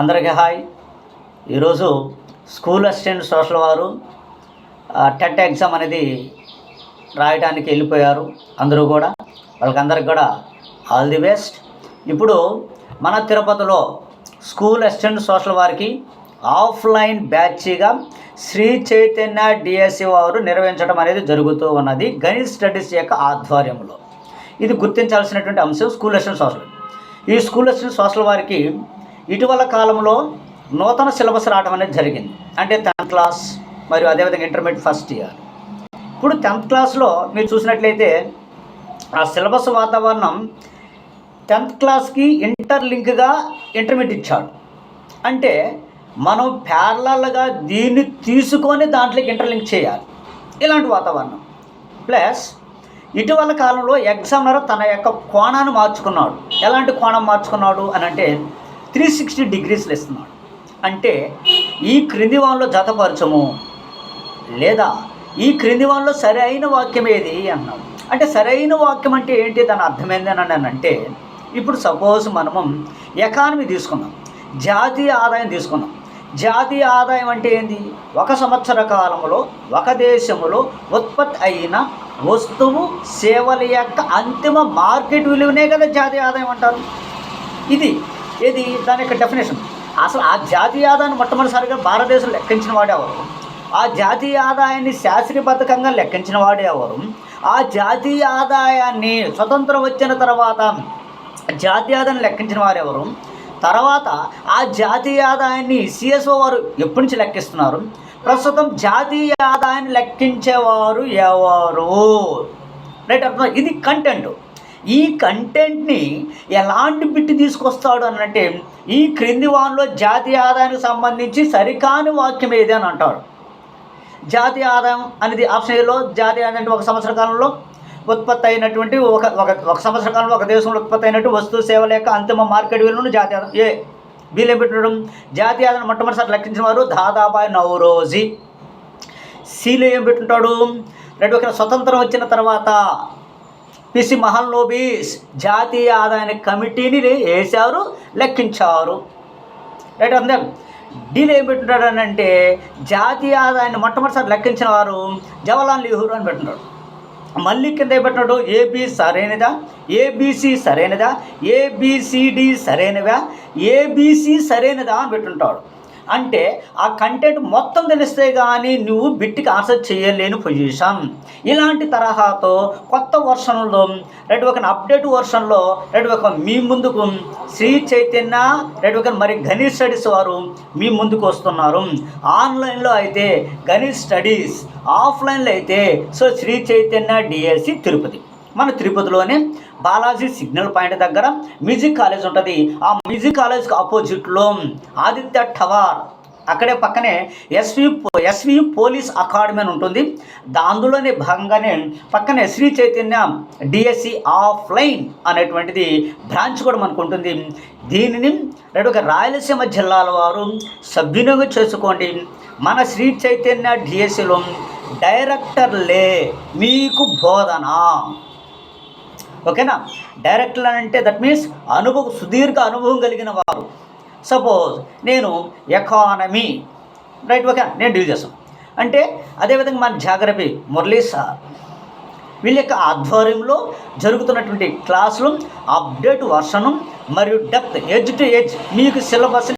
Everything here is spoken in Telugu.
అందరికీ హాయ్. ఈరోజు స్కూల్ అసిస్టెంట్ సోషల్ వారు టెట్ ఎగ్జామ్ అనేది రాయడానికి వెళ్ళిపోయారు అందరూ కూడా. వాళ్ళకందరికి కూడా ఆల్ ది బెస్ట్. ఇప్పుడు మన తిరుపతిలో స్కూల్ అసిస్టెంట్ సోషల్ వారికి ఆఫ్లైన్ బ్యాచ్గా శ్రీ చైతన్య డిఎస్సి వారు నిర్వహించడం అనేది జరుగుతూ ఉన్నది గణిత స్టడీస్ యొక్క ఆధ్వర్యంలో. ఇది గుర్తించాల్సినటువంటి అంశం స్కూల్ అసిస్టెంట్ సోషల్. ఈ స్కూల్ అసిస్టెంట్ సోషల్ వారికి ఇటీవల కాలంలో నూతన సిలబస్ రావడం అనేది జరిగింది. అంటే టెన్త్ క్లాస్ మరియు అదేవిధంగా ఇంటర్మీడియట్ ఫస్ట్ ఇయర్. ఇప్పుడు టెన్త్ క్లాస్లో మీరు చూసినట్లయితే ఆ సిలబస్ వాతావరణం టెన్త్ క్లాస్కి ఇంటర్ లింక్గా ఇంటర్మీడియట్ ఇచ్చాడు. అంటే మనం ప్యారలల్గా దీన్ని తీసుకొని దాంట్లోకి ఇంటర్లింక్ చేయాలి. ఇలాంటి వాతావరణం. ప్లస్ ఇటీవల కాలంలో ఎగ్జామినర్ తన యొక్క కోణాన్ని మార్చుకున్నాడు. ఎలాంటి కోణం మార్చుకున్నాడు అని అంటే త్రీ సిక్స్టీ డిగ్రీస్లు ఇస్తున్నాడు అంటే ఈ క్రింది వాళ్ళలో జతపరచము లేదా ఈ క్రింది వాళ్ళలో సరైన వాక్యం ఏది అన్నాడు అంటే సరైన వాక్యం అంటే ఏంటి దాని అర్థమైంది అని అంటే ఇప్పుడు సపోజ్ మనము ఎకానమీ తీసుకున్నాం జాతీయ ఆదాయం తీసుకున్నాం జాతీయ ఆదాయం అంటే ఏంది? ఒక సంవత్సర కాలంలో ఒక దేశంలో ఉత్పత్తి అయిన వస్తువు సేవల యొక్క అంతిమ మార్కెట్ విలువనే కదా జాతీయ ఆదాయం అంటారు. ఇది ఇది దాని యొక్క డెఫినేషన్ అసలు ఆ జాతీయ ఆదాయాన్ని మొట్టమొదటిసారిగా భారతదేశం లెక్కించిన వాడు ఎవరు? ఆ జాతీయ ఆదాయాన్ని శాస్త్రీయబద్ధకంగా లెక్కించిన వాడు ఎవరు? ఆ జాతీయ ఆదాయాన్ని స్వతంత్రం వచ్చిన తర్వాత జాతీయ ఆదాయాన్ని లెక్కించిన వారు ఎవరు? తర్వాత ఆ జాతీయ ఆదాయాన్ని సిఎస్ఓ వారు ఎప్పటి నుంచి లెక్కిస్తున్నారు? ప్రస్తుతం జాతీయ ఆదాయాన్ని లెక్కించేవారు ఎవరు? రైట్ అర్థం ఇది కంటెంట్ ఈ కంటెంట్ని ఎలాంటి బిట్ తీసుకొస్తాడు అనంటే ఈ క్రింది వాన్లో జాతీయ ఆదాయానికి సంబంధించి సరికాని వాక్యం ఏది అని అంటాడు. జాతీయ ఆదాయం అనేది ఆప్షన్ ఏలో? జాతీయ ఆదాయం అంటే ఒక సంవత్సర కాలంలో ఉత్పత్తి అయినటువంటి ఒక ఒక ఒక సంవత్సర కాలంలో ఒక దేశంలో ఉత్పత్తి అయినట్టు వస్తువు సేవల యొక్క అంతిమ మార్కెట్ విలువను జాతీయ ఆదాయం ఏ వీళ్ళు పెట్టడం జాతీయ ఆదాయం మొట్టమొదటిసారి లెక్కించిన వారు దాదాబాయ్ నవరోజీ సీలో ఏం పెట్టుంటాడు రెండు ఒక స్వతంత్రం వచ్చిన తర్వాత పిసి మహల్నోబీస్ జాతీయ ఆదాయ కమిటీని వేశారు లెక్కించారు. రైట్ అంతే డీల్ ఏం పెట్టుంటాడు అని అంటే జాతీయ ఆదాయాన్ని మొట్టమొదటిసారి లెక్కించిన వారు జవహర్లాల్ నెహ్రూ అని పెట్టున్నాడు మళ్ళీ కింద పెట్టినట్టు పెట్టినాడు ఏబి సరైనదా? ఏబిసి సరైనదా? ఏబిసిడి సరైనవా ఏబిసి సరైనదా అని పెట్టుంటాడు అంటే ఆ కంటెంట్ మొత్తం తెలిస్తే కానీ నువ్వు బిట్కి ఆన్సర్ చేయలేని పొజిషన్ ఇలాంటి తరహాతో కొత్త వర్షన్లో రెడ్ ఒక అప్డేట్ వర్షన్లో రెడ్ ఒక మీ ముందుకు శ్రీ చైతన్య రెడ్ ఒక మరి గణేష్ స్టడీస్ వారు మీ ముందుకు వస్తున్నారు. ఆన్లైన్లో అయితే గణేష్ స్టడీస్ ఆఫ్లైన్లో అయితే సో శ్రీ చైతన్య డిఎస్సి తిరుపతి. మన తిరుపతిలోనే బాలాజీ సిగ్నల్ పాయింట్ దగ్గర మ్యూజిక్ కాలేజ్ ఉంటుంది. ఆ మ్యూజిక్ కాలేజ్కి ఆపోజిట్లో ఆదిత్య టవర్. అక్కడే పక్కనే ఎస్వి ఎస్వి పోలీస్ అకాడమీ అని ఉంటుంది. దాందులోనే భాగంగానే పక్కనే శ్రీ చైతన్య డిఎస్సి ఆఫ్లైన్ అనేటువంటిది బ్రాంచ్ కూడా మనకు ఉంటుంది. దీనిని రెండు ఒక రాయలసీమ జిల్లాల వారు సద్వినియోగం చేసుకోండి. మన శ్రీ చైతన్య డిఎస్సిలో డైరెక్టర్లే మీకు బోధన. ఓకేనా? డైరెక్టర్ అని అంటే దట్ మీన్స్ అనుభవం సుదీర్ఘ అనుభవం కలిగిన వారు. సపోజ్ నేను ఎకానమీ రైట్ ఓకే నేను డీల్ చేస్తాను. అంటే అదేవిధంగా మన జాగ్రఫీ మురళీ సార్ వీళ్ళ యొక్క ఆధ్వర్యంలో జరుగుతున్నటువంటి క్లాసులు అప్డేట్ వర్షను మరియు డెప్త్ ఎడ్జ్ టు ఎడ్జ్ మీకు సిలబస్